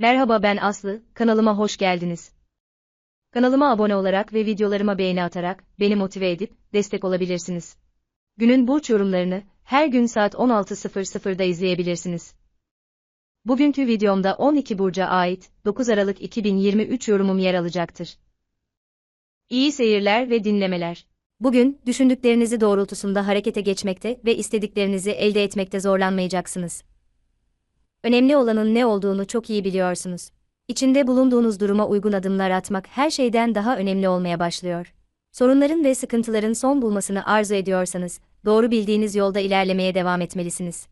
Merhaba ben Aslı, kanalıma hoş geldiniz. Kanalıma abone olarak ve videolarıma beğeni atarak beni motive edip destek olabilirsiniz. Günün burç yorumlarını her gün saat 16.00'da izleyebilirsiniz. Bugünkü videomda 12 burca ait 9 Aralık 2023 yorumum yer alacaktır. İyi seyirler ve dinlemeler. Bugün düşündüklerinizi doğrultusunda harekete geçmekte ve istediklerinizi elde etmekte zorlanmayacaksınız. Önemli olanın ne olduğunu çok iyi biliyorsunuz. İçinde bulunduğunuz duruma uygun adımlar atmak her şeyden daha önemli olmaya başlıyor. Sorunların ve sıkıntıların son bulmasını arzu ediyorsanız, doğru bildiğiniz yolda ilerlemeye devam etmelisiniz.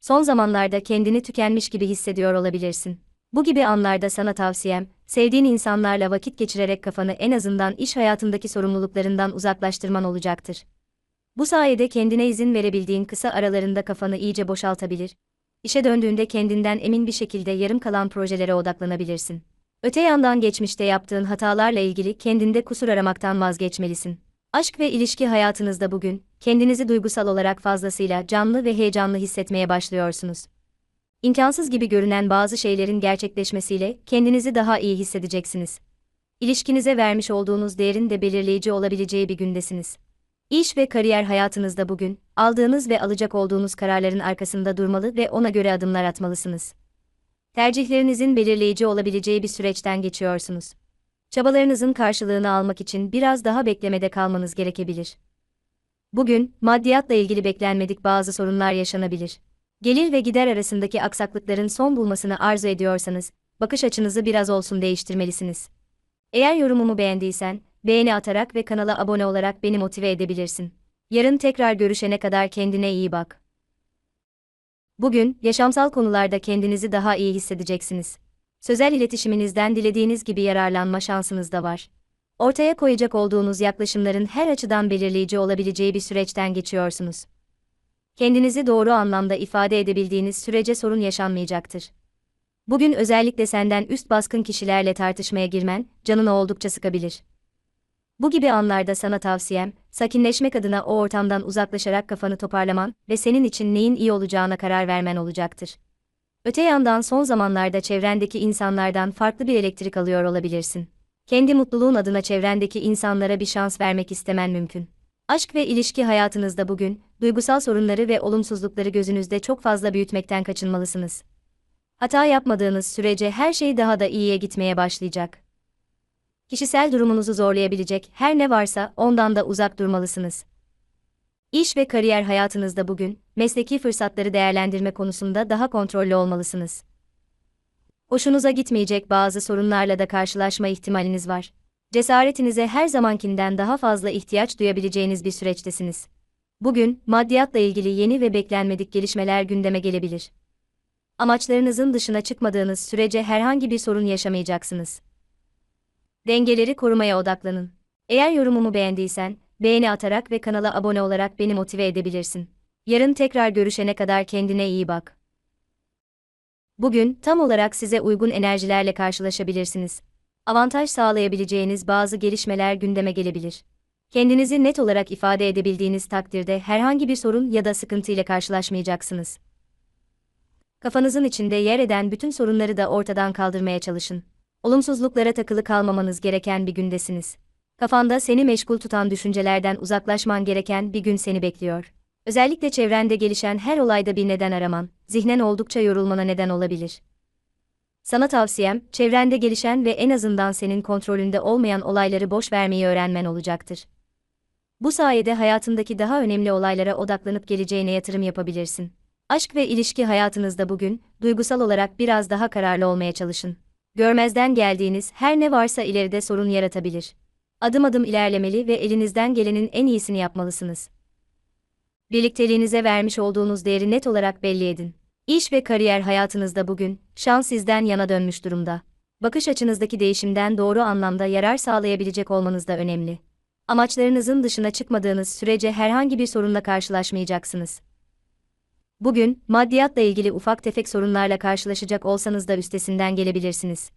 Son zamanlarda kendini tükenmiş gibi hissediyor olabilirsin. Bu gibi anlarda sana tavsiyem, sevdiğin insanlarla vakit geçirerek kafanı en azından iş hayatındaki sorumluluklarından uzaklaştırman olacaktır. Bu sayede kendine izin verebildiğin kısa aralarında kafanı iyice boşaltabilir, işe döndüğünde kendinden emin bir şekilde yarım kalan projelere odaklanabilirsin. Öte yandan geçmişte yaptığın hatalarla ilgili kendinde kusur aramaktan vazgeçmelisin. Aşk ve ilişki hayatınızda bugün, kendinizi duygusal olarak fazlasıyla canlı ve heyecanlı hissetmeye başlıyorsunuz. İmkansız gibi görünen bazı şeylerin gerçekleşmesiyle kendinizi daha iyi hissedeceksiniz. İlişkinize vermiş olduğunuz değerin de belirleyici olabileceği bir gündesiniz. İş ve kariyer hayatınızda bugün, aldığınız ve alacak olduğunuz kararların arkasında durmalı ve ona göre adımlar atmalısınız. Tercihlerinizin belirleyici olabileceği bir süreçten geçiyorsunuz. Çabalarınızın karşılığını almak için biraz daha beklemede kalmanız gerekebilir. Bugün, maddiyatla ilgili beklenmedik bazı sorunlar yaşanabilir. Gelir ve gider arasındaki aksaklıkların son bulmasını arzu ediyorsanız, bakış açınızı biraz olsun değiştirmelisiniz. Eğer yorumumu beğendiysen, beğeni atarak ve kanala abone olarak beni motive edebilirsin. Yarın tekrar görüşene kadar kendine iyi bak. Bugün, yaşamsal konularda kendinizi daha iyi hissedeceksiniz. Sözel iletişiminizden dilediğiniz gibi yararlanma şansınız da var. Ortaya koyacak olduğunuz yaklaşımların her açıdan belirleyici olabileceği bir süreçten geçiyorsunuz. Kendinizi doğru anlamda ifade edebildiğiniz sürece sorun yaşanmayacaktır. Bugün özellikle senden üst baskın kişilerle tartışmaya girmen, canını oldukça sıkabilir. Bu gibi anlarda sana tavsiyem, sakinleşmek adına o ortamdan uzaklaşarak kafanı toparlaman ve senin için neyin iyi olacağına karar vermen olacaktır. Öte yandan son zamanlarda çevrendeki insanlardan farklı bir elektrik alıyor olabilirsin. Kendi mutluluğun adına çevrendeki insanlara bir şans vermek istemen mümkün. Aşk ve ilişki hayatınızda bugün, duygusal sorunları ve olumsuzlukları gözünüzde çok fazla büyütmekten kaçınmalısınız. Hata yapmadığınız sürece her şey daha da iyiye gitmeye başlayacak. Kişisel durumunuzu zorlayabilecek her ne varsa ondan da uzak durmalısınız. İş ve kariyer hayatınızda bugün, mesleki fırsatları değerlendirme konusunda daha kontrollü olmalısınız. Hoşunuza gitmeyecek bazı sorunlarla da karşılaşma ihtimaliniz var. Cesaretinize her zamankinden daha fazla ihtiyaç duyabileceğiniz bir süreçtesiniz. Bugün, maddiyatla ilgili yeni ve beklenmedik gelişmeler gündeme gelebilir. Amaçlarınızın dışına çıkmadığınız sürece herhangi bir sorun yaşamayacaksınız. Dengeleri korumaya odaklanın. Eğer yorumumu beğendiysen, beğeni atarak ve kanala abone olarak beni motive edebilirsin. Yarın tekrar görüşene kadar kendine iyi bak. Bugün tam olarak size uygun enerjilerle karşılaşabilirsiniz. Avantaj sağlayabileceğiniz bazı gelişmeler gündeme gelebilir. Kendinizi net olarak ifade edebildiğiniz takdirde herhangi bir sorun ya da sıkıntı ile karşılaşmayacaksınız. Kafanızın içinde yer eden bütün sorunları da ortadan kaldırmaya çalışın olumsuzluklara takılı kalmamanız gereken bir gündesiniz. Kafanda seni meşgul tutan düşüncelerden uzaklaşman gereken bir gün seni bekliyor. Özellikle çevrende gelişen her olayda bir neden araman, zihnen oldukça yorulmana neden olabilir. Sana tavsiyem, çevrende gelişen ve en azından senin kontrolünde olmayan olayları boş vermeyi öğrenmen olacaktır. Bu sayede hayatındaki daha önemli olaylara odaklanıp geleceğine yatırım yapabilirsin. Aşk ve ilişki hayatınızda bugün, duygusal olarak biraz daha kararlı olmaya çalışın görmezden geldiğiniz her ne varsa ileride sorun yaratabilir. Adım adım ilerlemeli ve elinizden gelenin en iyisini yapmalısınız. Birlikteliğinize vermiş olduğunuz değeri net olarak belli edin. İş ve kariyer hayatınızda bugün, şans sizden yana dönmüş durumda. Bakış açınızdaki değişimden doğru anlamda yarar sağlayabilecek olmanız da önemli. Amaçlarınızın dışına çıkmadığınız sürece herhangi bir sorunla karşılaşmayacaksınız. Bugün, maddiyatla ilgili ufak tefek sorunlarla karşılaşacak olsanız da üstesinden gelebilirsiniz.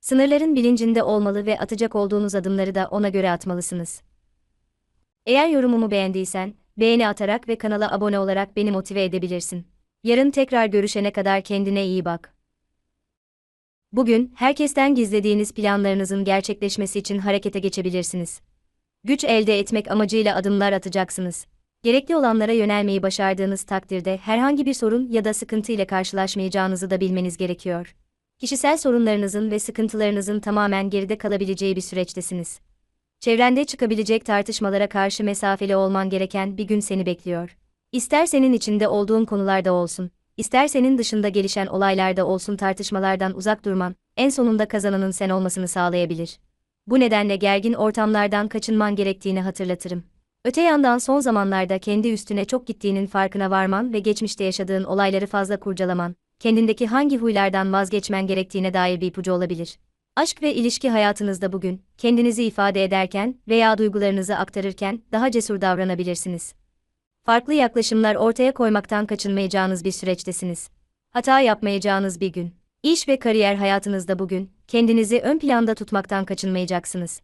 Sınırların bilincinde olmalı ve atacak olduğunuz adımları da ona göre atmalısınız. Eğer yorumumu beğendiysen, beğeni atarak ve kanala abone olarak beni motive edebilirsin. Yarın tekrar görüşene kadar kendine iyi bak. Bugün, herkesten gizlediğiniz planlarınızın gerçekleşmesi için harekete geçebilirsiniz. Güç elde etmek amacıyla adımlar atacaksınız. Gerekli olanlara yönelmeyi başardığınız takdirde herhangi bir sorun ya da sıkıntı ile karşılaşmayacağınızı da bilmeniz gerekiyor. Kişisel sorunlarınızın ve sıkıntılarınızın tamamen geride kalabileceği bir süreçtesiniz. Çevrende çıkabilecek tartışmalara karşı mesafeli olman gereken bir gün seni bekliyor. İster senin içinde olduğun konularda olsun, ister senin dışında gelişen olaylarda olsun tartışmalardan uzak durman, en sonunda kazananın sen olmasını sağlayabilir. Bu nedenle gergin ortamlardan kaçınman gerektiğini hatırlatırım. Öte yandan son zamanlarda kendi üstüne çok gittiğinin farkına varman ve geçmişte yaşadığın olayları fazla kurcalaman, kendindeki hangi huylardan vazgeçmen gerektiğine dair bir ipucu olabilir. Aşk ve ilişki hayatınızda bugün, kendinizi ifade ederken veya duygularınızı aktarırken daha cesur davranabilirsiniz. Farklı yaklaşımlar ortaya koymaktan kaçınmayacağınız bir süreçtesiniz. Hata yapmayacağınız bir gün. İş ve kariyer hayatınızda bugün, kendinizi ön planda tutmaktan kaçınmayacaksınız.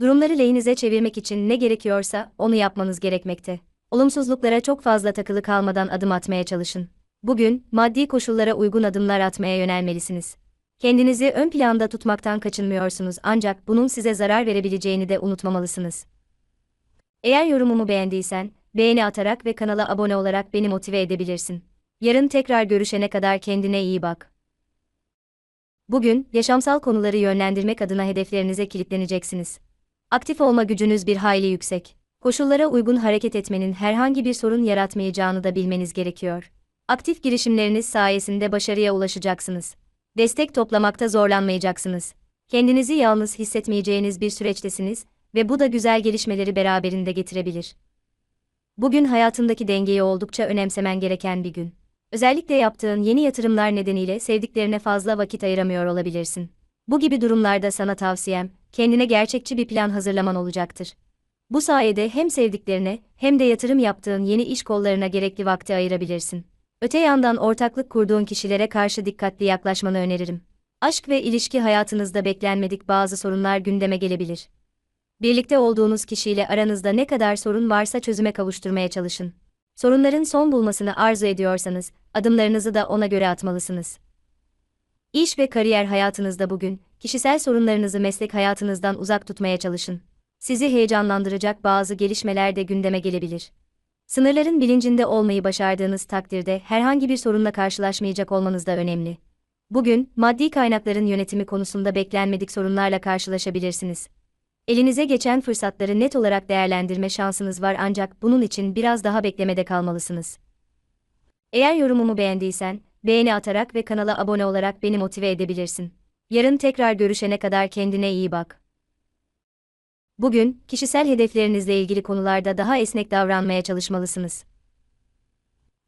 Durumları lehinize çevirmek için ne gerekiyorsa onu yapmanız gerekmekte. Olumsuzluklara çok fazla takılı kalmadan adım atmaya çalışın. Bugün, maddi koşullara uygun adımlar atmaya yönelmelisiniz. Kendinizi ön planda tutmaktan kaçınmıyorsunuz ancak bunun size zarar verebileceğini de unutmamalısınız. Eğer yorumumu beğendiysen, beğeni atarak ve kanala abone olarak beni motive edebilirsin. Yarın tekrar görüşene kadar kendine iyi bak. Bugün, yaşamsal konuları yönlendirmek adına hedeflerinize kilitleneceksiniz. Aktif olma gücünüz bir hayli yüksek. Koşullara uygun hareket etmenin herhangi bir sorun yaratmayacağını da bilmeniz gerekiyor. Aktif girişimleriniz sayesinde başarıya ulaşacaksınız. Destek toplamakta zorlanmayacaksınız. Kendinizi yalnız hissetmeyeceğiniz bir süreçtesiniz ve bu da güzel gelişmeleri beraberinde getirebilir. Bugün hayatındaki dengeyi oldukça önemsemen gereken bir gün. Özellikle yaptığın yeni yatırımlar nedeniyle sevdiklerine fazla vakit ayıramıyor olabilirsin. Bu gibi durumlarda sana tavsiyem, kendine gerçekçi bir plan hazırlaman olacaktır. Bu sayede hem sevdiklerine hem de yatırım yaptığın yeni iş kollarına gerekli vakti ayırabilirsin. Öte yandan ortaklık kurduğun kişilere karşı dikkatli yaklaşmanı öneririm. Aşk ve ilişki hayatınızda beklenmedik bazı sorunlar gündeme gelebilir. Birlikte olduğunuz kişiyle aranızda ne kadar sorun varsa çözüme kavuşturmaya çalışın. Sorunların son bulmasını arzu ediyorsanız, adımlarınızı da ona göre atmalısınız. İş ve kariyer hayatınızda bugün, kişisel sorunlarınızı meslek hayatınızdan uzak tutmaya çalışın. Sizi heyecanlandıracak bazı gelişmeler de gündeme gelebilir. Sınırların bilincinde olmayı başardığınız takdirde herhangi bir sorunla karşılaşmayacak olmanız da önemli. Bugün, maddi kaynakların yönetimi konusunda beklenmedik sorunlarla karşılaşabilirsiniz. Elinize geçen fırsatları net olarak değerlendirme şansınız var ancak bunun için biraz daha beklemede kalmalısınız. Eğer yorumumu beğendiysen, beğeni atarak ve kanala abone olarak beni motive edebilirsin. Yarın tekrar görüşene kadar kendine iyi bak. Bugün, kişisel hedeflerinizle ilgili konularda daha esnek davranmaya çalışmalısınız.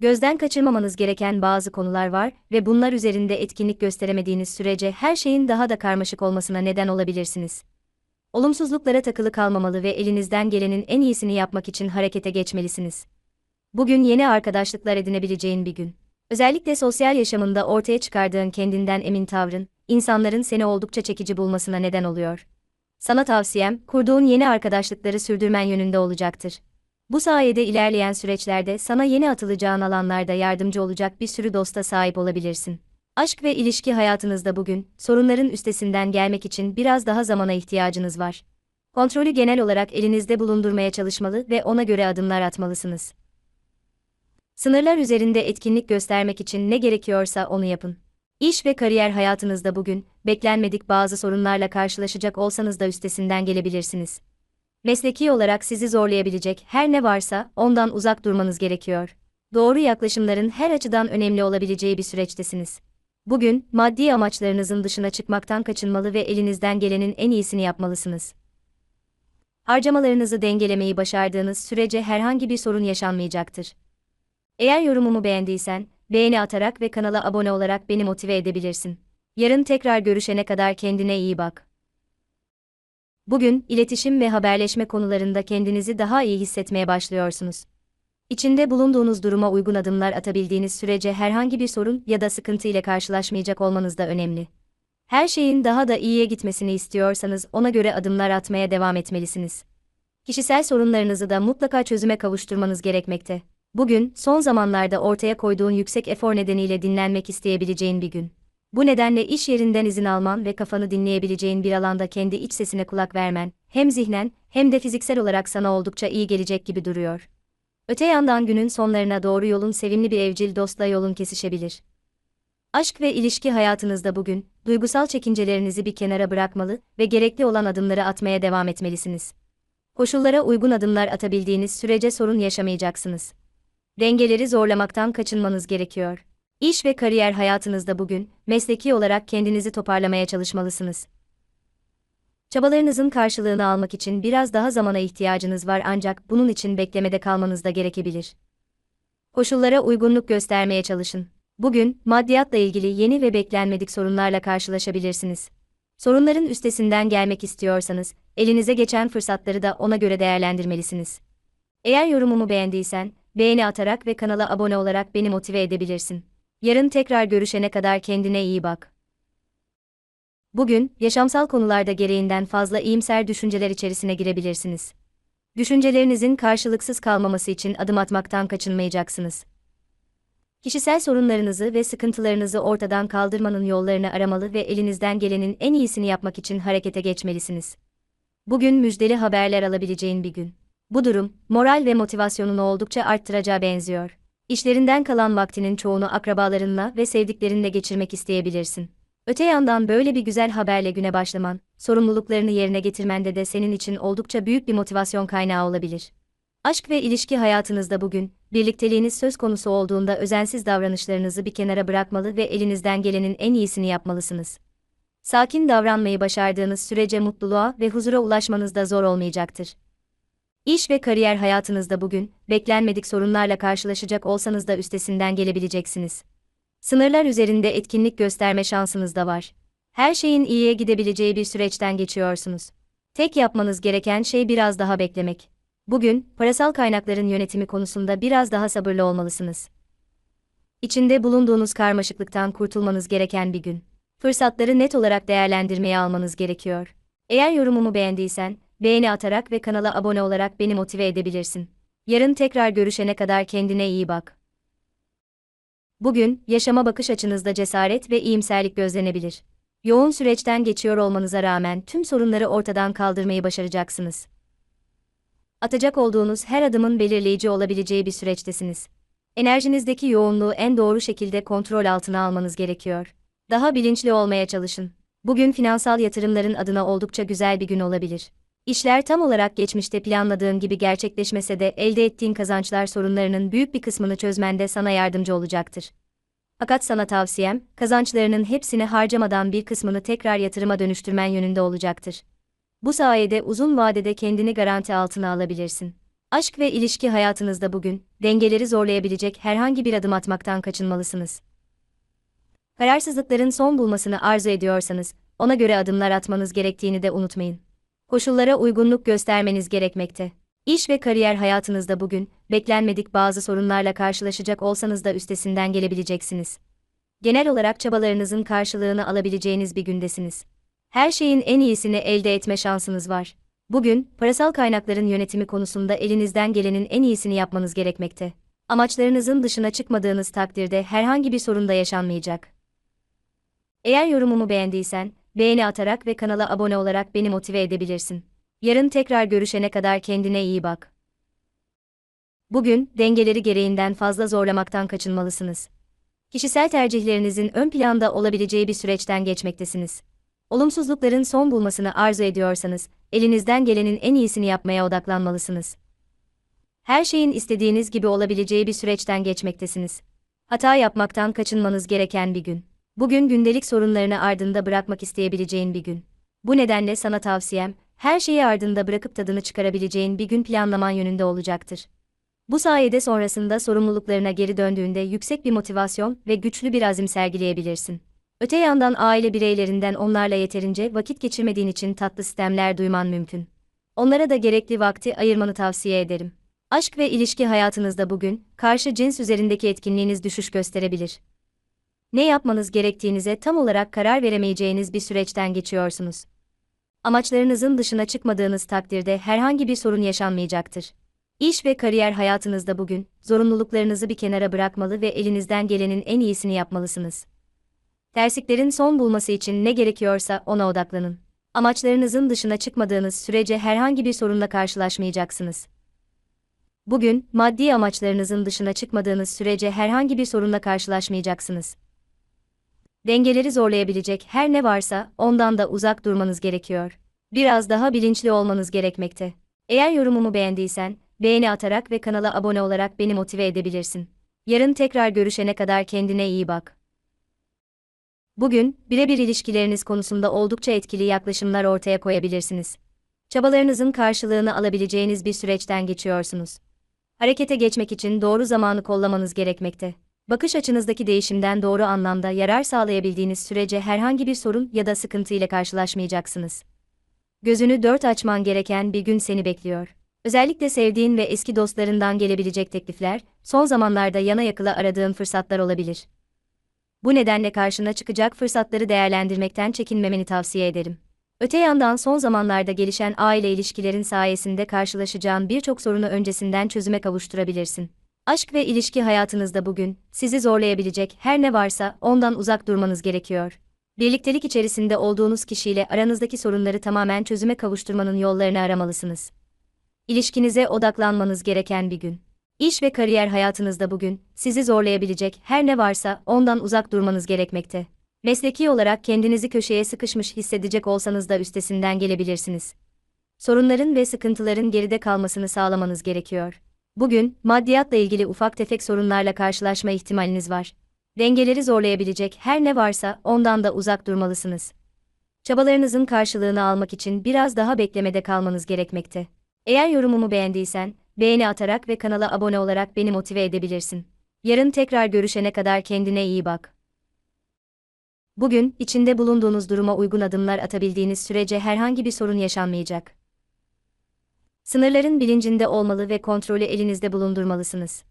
Gözden kaçırmamanız gereken bazı konular var ve bunlar üzerinde etkinlik gösteremediğiniz sürece her şeyin daha da karmaşık olmasına neden olabilirsiniz. Olumsuzluklara takılı kalmamalı ve elinizden gelenin en iyisini yapmak için harekete geçmelisiniz. Bugün yeni arkadaşlıklar edinebileceğin bir gün. Özellikle sosyal yaşamında ortaya çıkardığın kendinden emin tavrın, insanların seni oldukça çekici bulmasına neden oluyor. Sana tavsiyem, kurduğun yeni arkadaşlıkları sürdürmen yönünde olacaktır. Bu sayede ilerleyen süreçlerde sana yeni atılacağın alanlarda yardımcı olacak bir sürü dosta sahip olabilirsin. Aşk ve ilişki hayatınızda bugün, sorunların üstesinden gelmek için biraz daha zamana ihtiyacınız var. Kontrolü genel olarak elinizde bulundurmaya çalışmalı ve ona göre adımlar atmalısınız. Sınırlar üzerinde etkinlik göstermek için ne gerekiyorsa onu yapın. İş ve kariyer hayatınızda bugün, beklenmedik bazı sorunlarla karşılaşacak olsanız da üstesinden gelebilirsiniz. Mesleki olarak sizi zorlayabilecek her ne varsa ondan uzak durmanız gerekiyor. Doğru yaklaşımların her açıdan önemli olabileceği bir süreçtesiniz. Bugün, maddi amaçlarınızın dışına çıkmaktan kaçınmalı ve elinizden gelenin en iyisini yapmalısınız. Harcamalarınızı dengelemeyi başardığınız sürece herhangi bir sorun yaşanmayacaktır. Eğer yorumumu beğendiysen, beğeni atarak ve kanala abone olarak beni motive edebilirsin. Yarın tekrar görüşene kadar kendine iyi bak. Bugün, iletişim ve haberleşme konularında kendinizi daha iyi hissetmeye başlıyorsunuz. İçinde bulunduğunuz duruma uygun adımlar atabildiğiniz sürece herhangi bir sorun ya da sıkıntı ile karşılaşmayacak olmanız da önemli. Her şeyin daha da iyiye gitmesini istiyorsanız ona göre adımlar atmaya devam etmelisiniz. Kişisel sorunlarınızı da mutlaka çözüme kavuşturmanız gerekmekte. Bugün, son zamanlarda ortaya koyduğun yüksek efor nedeniyle dinlenmek isteyebileceğin bir gün. Bu nedenle iş yerinden izin alman ve kafanı dinleyebileceğin bir alanda kendi iç sesine kulak vermen, hem zihnen hem de fiziksel olarak sana oldukça iyi gelecek gibi duruyor. Öte yandan günün sonlarına doğru yolun sevimli bir evcil dostla yolun kesişebilir. Aşk ve ilişki hayatınızda bugün, duygusal çekincelerinizi bir kenara bırakmalı ve gerekli olan adımları atmaya devam etmelisiniz. Koşullara uygun adımlar atabildiğiniz sürece sorun yaşamayacaksınız. Dengeleri zorlamaktan kaçınmanız gerekiyor. İş ve kariyer hayatınızda bugün, mesleki olarak kendinizi toparlamaya çalışmalısınız. Çabalarınızın karşılığını almak için biraz daha zamana ihtiyacınız var ancak bunun için beklemede kalmanız da gerekebilir. Koşullara uygunluk göstermeye çalışın. Bugün, maddiyatla ilgili yeni ve beklenmedik sorunlarla karşılaşabilirsiniz. Sorunların üstesinden gelmek istiyorsanız, elinize geçen fırsatları da ona göre değerlendirmelisiniz. Eğer yorumumu beğendiysen, beğeni atarak ve kanala abone olarak beni motive edebilirsin. Yarın tekrar görüşene kadar kendine iyi bak. Bugün, yaşamsal konularda gereğinden fazla iyimser düşünceler içerisine girebilirsiniz. Düşüncelerinizin karşılıksız kalmaması için adım atmaktan kaçınmayacaksınız. Kişisel sorunlarınızı ve sıkıntılarınızı ortadan kaldırmanın yollarını aramalı ve elinizden gelenin en iyisini yapmak için harekete geçmelisiniz. Bugün müjdeli haberler alabileceğin bir gün. Bu durum, moral ve motivasyonunu oldukça arttıracağı benziyor. İşlerinden kalan vaktinin çoğunu akrabalarınla ve sevdiklerinle geçirmek isteyebilirsin. Öte yandan böyle bir güzel haberle güne başlaman, sorumluluklarını yerine getirmende de senin için oldukça büyük bir motivasyon kaynağı olabilir. Aşk ve ilişki hayatınızda bugün, birlikteliğiniz söz konusu olduğunda özensiz davranışlarınızı bir kenara bırakmalı ve elinizden gelenin en iyisini yapmalısınız. Sakin davranmayı başardığınız sürece mutluluğa ve huzura ulaşmanız da zor olmayacaktır. İş ve kariyer hayatınızda bugün, beklenmedik sorunlarla karşılaşacak olsanız da üstesinden gelebileceksiniz. Sınırlar üzerinde etkinlik gösterme şansınız da var. Her şeyin iyiye gidebileceği bir süreçten geçiyorsunuz. Tek yapmanız gereken şey biraz daha beklemek. Bugün, parasal kaynakların yönetimi konusunda biraz daha sabırlı olmalısınız. İçinde bulunduğunuz karmaşıklıktan kurtulmanız gereken bir gün. Fırsatları net olarak değerlendirmeye almanız gerekiyor. Eğer yorumumu beğendiysen, beğeni atarak ve kanala abone olarak beni motive edebilirsin. Yarın tekrar görüşene kadar kendine iyi bak. Bugün, yaşama bakış açınızda cesaret ve iyimserlik gözlenebilir. Yoğun süreçten geçiyor olmanıza rağmen tüm sorunları ortadan kaldırmayı başaracaksınız. Atacak olduğunuz her adımın belirleyici olabileceği bir süreçtesiniz. Enerjinizdeki yoğunluğu en doğru şekilde kontrol altına almanız gerekiyor. Daha bilinçli olmaya çalışın. Bugün finansal yatırımların adına oldukça güzel bir gün olabilir. İşler tam olarak geçmişte planladığın gibi gerçekleşmese de elde ettiğin kazançlar sorunlarının büyük bir kısmını çözmende sana yardımcı olacaktır. Fakat sana tavsiyem, kazançlarının hepsini harcamadan bir kısmını tekrar yatırıma dönüştürmen yönünde olacaktır. Bu sayede uzun vadede kendini garanti altına alabilirsin. Aşk ve ilişki hayatınızda bugün, dengeleri zorlayabilecek herhangi bir adım atmaktan kaçınmalısınız. Kararsızlıkların son bulmasını arzu ediyorsanız, ona göre adımlar atmanız gerektiğini de unutmayın. Koşullara uygunluk göstermeniz gerekmekte. İş ve kariyer hayatınızda bugün, beklenmedik bazı sorunlarla karşılaşacak olsanız da üstesinden gelebileceksiniz. Genel olarak çabalarınızın karşılığını alabileceğiniz bir gündesiniz. Her şeyin en iyisini elde etme şansınız var. Bugün, parasal kaynakların yönetimi konusunda elinizden gelenin en iyisini yapmanız gerekmekte. Amaçlarınızın dışına çıkmadığınız takdirde herhangi bir sorun da yaşanmayacak. Eğer yorumumu beğendiysen, beğeni atarak ve kanala abone olarak beni motive edebilirsin. Yarın tekrar görüşene kadar kendine iyi bak. Bugün, dengeleri gereğinden fazla zorlamaktan kaçınmalısınız. Kişisel tercihlerinizin ön planda olabileceği bir süreçten geçmektesiniz. Olumsuzlukların son bulmasını arzu ediyorsanız, elinizden gelenin en iyisini yapmaya odaklanmalısınız. Her şeyin istediğiniz gibi olabileceği bir süreçten geçmektesiniz. Hata yapmaktan kaçınmanız gereken bir gün. Bugün gündelik sorunlarını ardında bırakmak isteyebileceğin bir gün. Bu nedenle sana tavsiyem, her şeyi ardında bırakıp tadını çıkarabileceğin bir gün planlaman yönünde olacaktır. Bu sayede sonrasında sorumluluklarına geri döndüğünde yüksek bir motivasyon ve güçlü bir azim sergileyebilirsin. Öte yandan aile bireylerinden onlarla yeterince vakit geçirmediğin için tatlı sistemler duyman mümkün. Onlara da gerekli vakti ayırmanı tavsiye ederim. Aşk ve ilişki hayatınızda bugün, karşı cins üzerindeki etkinliğiniz düşüş gösterebilir. Ne yapmanız gerektiğinize tam olarak karar veremeyeceğiniz bir süreçten geçiyorsunuz. Amaçlarınızın dışına çıkmadığınız takdirde herhangi bir sorun yaşanmayacaktır. İş ve kariyer hayatınızda bugün, zorunluluklarınızı bir kenara bırakmalı ve elinizden gelenin en iyisini yapmalısınız. Tersliklerin son bulması için ne gerekiyorsa ona odaklanın. Amaçlarınızın dışına çıkmadığınız sürece herhangi bir sorunla karşılaşmayacaksınız. Bugün, maddi amaçlarınızın dışına çıkmadığınız sürece herhangi bir sorunla karşılaşmayacaksınız. Dengeleri zorlayabilecek her ne varsa ondan da uzak durmanız gerekiyor. Biraz daha bilinçli olmanız gerekmekte. Eğer yorumumu beğendiysen, beğeni atarak ve kanala abone olarak beni motive edebilirsin. Yarın tekrar görüşene kadar kendine iyi bak. Bugün, birebir ilişkileriniz konusunda oldukça etkili yaklaşımlar ortaya koyabilirsiniz. Çabalarınızın karşılığını alabileceğiniz bir süreçten geçiyorsunuz. Harekete geçmek için doğru zamanı kollamanız gerekmekte. Bakış açınızdaki değişimden doğru anlamda yarar sağlayabildiğiniz sürece herhangi bir sorun ya da sıkıntı ile karşılaşmayacaksınız. Gözünü dört açman gereken bir gün seni bekliyor. Özellikle sevdiğin ve eski dostlarından gelebilecek teklifler, son zamanlarda yana yakıla aradığın fırsatlar olabilir. Bu nedenle karşına çıkacak fırsatları değerlendirmekten çekinmemeni tavsiye ederim. Öte yandan son zamanlarda gelişen aile ilişkilerin sayesinde karşılaşacağın birçok sorunu öncesinden çözüme kavuşturabilirsin. Aşk ve ilişki hayatınızda bugün, sizi zorlayabilecek her ne varsa ondan uzak durmanız gerekiyor. Birliktelik içerisinde olduğunuz kişiyle aranızdaki sorunları tamamen çözüme kavuşturmanın yollarını aramalısınız. İlişkinize odaklanmanız gereken bir gün. İş ve kariyer hayatınızda bugün, sizi zorlayabilecek her ne varsa ondan uzak durmanız gerekmekte. Mesleki olarak kendinizi köşeye sıkışmış hissedecek olsanız da üstesinden gelebilirsiniz. Sorunların ve sıkıntıların geride kalmasını sağlamanız gerekiyor. Bugün, maddiyatla ilgili ufak tefek sorunlarla karşılaşma ihtimaliniz var. Dengeleri zorlayabilecek her ne varsa ondan da uzak durmalısınız. Çabalarınızın karşılığını almak için biraz daha beklemede kalmanız gerekmekte. Eğer yorumumu beğendiysen, beğeni atarak ve kanala abone olarak beni motive edebilirsin. Yarın tekrar görüşene kadar kendine iyi bak. Bugün, içinde bulunduğunuz duruma uygun adımlar atabildiğiniz sürece herhangi bir sorun yaşanmayacak. Sınırların bilincinde olmalı ve kontrolü elinizde bulundurmalısınız.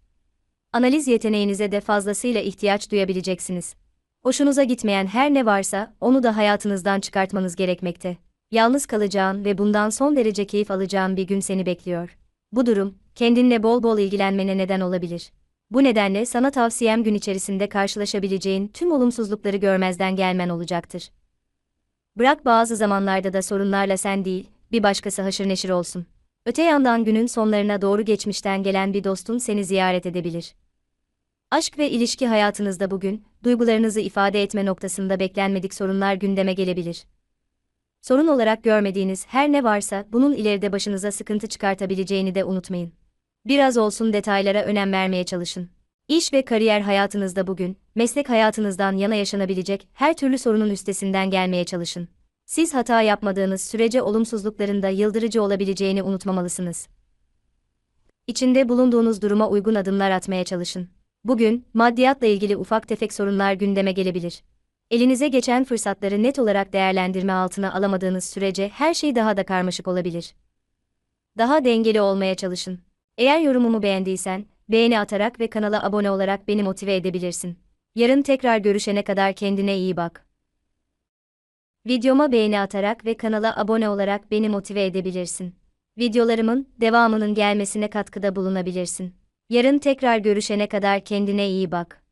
Analiz yeteneğinize de fazlasıyla ihtiyaç duyabileceksiniz. Hoşunuza gitmeyen her ne varsa, onu da hayatınızdan çıkartmanız gerekmekte. Yalnız kalacağın ve bundan son derece keyif alacağın bir gün seni bekliyor. Bu durum, kendinle bol bol ilgilenmene neden olabilir. Bu nedenle sana tavsiyem gün içerisinde karşılaşabileceğin tüm olumsuzlukları görmezden gelmen olacaktır. Bırak bazı zamanlarda da sorunlarla sen değil, bir başkası haşır neşir olsun. Öte yandan günün sonlarına doğru geçmişten gelen bir dostun seni ziyaret edebilir. Aşk ve ilişki hayatınızda bugün, duygularınızı ifade etme noktasında beklenmedik sorunlar gündeme gelebilir. Sorun olarak görmediğiniz her ne varsa bunun ileride başınıza sıkıntı çıkartabileceğini de unutmayın. Biraz olsun detaylara önem vermeye çalışın. İş ve kariyer hayatınızda bugün, meslek hayatınızdan yana yaşanabilecek her türlü sorunun üstesinden gelmeye çalışın. Siz hata yapmadığınız sürece olumsuzlukların da yıldırıcı olabileceğini unutmamalısınız. İçinde bulunduğunuz duruma uygun adımlar atmaya çalışın. Bugün, maddiyatla ilgili ufak tefek sorunlar gündeme gelebilir. Elinize geçen fırsatları net olarak değerlendirme altına alamadığınız sürece her şey daha da karmaşık olabilir. Daha dengeli olmaya çalışın. Eğer yorumumu beğendiysen, beğeni atarak ve kanala abone olarak beni motive edebilirsin. Yarın tekrar görüşene kadar kendine iyi bak. Videoma beğeni atarak ve kanala abone olarak beni motive edebilirsin. Videolarımın devamının gelmesine katkıda bulunabilirsin. Yarın tekrar görüşene kadar kendine iyi bak.